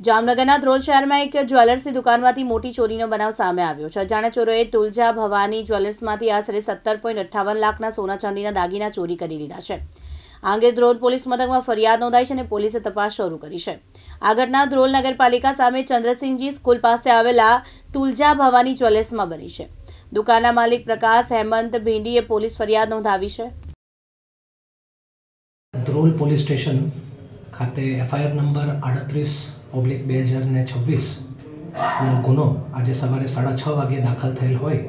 જામનગરના ધ્રોલ શહેરમાં એક જ્વેલર્સની દુકાનમાંથી મોટી ચોરીનો બનાવ સામે આવ્યો છે. અજાણ્યા ચોરોએ તુલજા ભવાની જ્વેલર્સમાંથી આશરે સત્તર પોઈન્ટ અઠ્ઠાવન લાખના સોના ચાંદીના દાગીના ચોરી કરી લીધા છે. આ અંગે ધ્રોલ પોલીસ મથકમાં ફરિયાદ નોંધાઈ છે અને પોલીસે તપાસ શરૂ કરી છે. આ ઘટના ધ્રોલ નગરપાલિકા સામે ચંદ્રસિંહજી સ્કૂલ પાસે આવેલા તુલજા ભવાની જ્વેલર્સમાં બની છે. દુકાનના માલિક પ્રકાશ હેમંત ભીંડીએ પોલીસ ફરિયાદ નોંધાવી છે. ધ્રોલ પોલીસ સ્ટેશન ખાતે એફઆઈઆર નંબર આડત્રીસ ઓબ્લિક બે હજાર ને છવ્વીસનો ગુનો આજે સવારે સાડા છ વાગે દાખલ થયેલ હોય,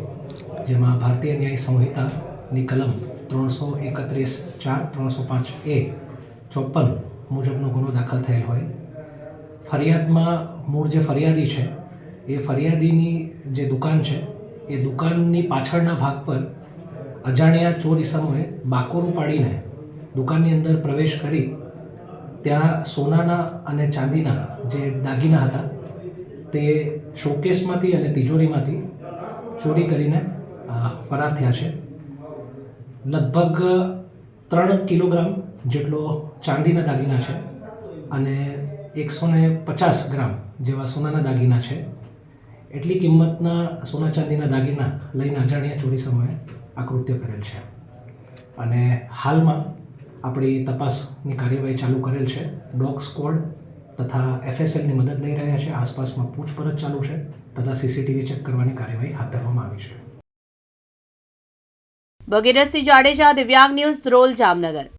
જેમાં ભારતીય ન્યાય સંહિતાની કલમ ત્રણસો એકત્રીસ ચાર ત્રણસો પાંચ એ ચોપન મુજબનો ગુનો દાખલ થયેલ હોય. ફરિયાદમાં મૂળ જે ફરિયાદી છે, એ ફરિયાદીની જે દુકાન છે, એ દુકાનની પાછળના ભાગ પર અજાણ્યા ચોર ઇસમોએ બાકોરું પાડીને દુકાનની અંદર પ્રવેશ કરી ત્યાં સોનાના અને ચાંદીના જે દાગીના હતા, તે શોકેસમાંથી અને તિજોરીમાંથી ચોરી કરીને ફરાર થયા છે. લગભગ ત્રણ કિલોગ્રામ જેટલો ચાંદીના દાગીના છે અને એકસો ને પચાસ ગ્રામ જેવા સોનાના દાગીના છે. એટલી કિંમતના સોના ચાંદીના દાગીના લઈને અજાણ્યા ચોરી સમયે આ કૃત્ય કરેલ છે. અને હાલમાં આપણી તપાસની કાર્યવાહી ચાલુ કરેલ છે. ડોગ સ્ક્વોડ તથા એફએસએલની મદદ લઈ રહ્યા છે. આસપાસમાં પૂછપરછ ચાલુ છે તથા સીસીટીવી ચેક કરવાની કાર્યવાહી હાથ ધરવામાં આવી છે. બગીરસિંહ જાડેજા, દિવ્યાંગ ન્યૂઝ, ધ્રોલ, જામનગર.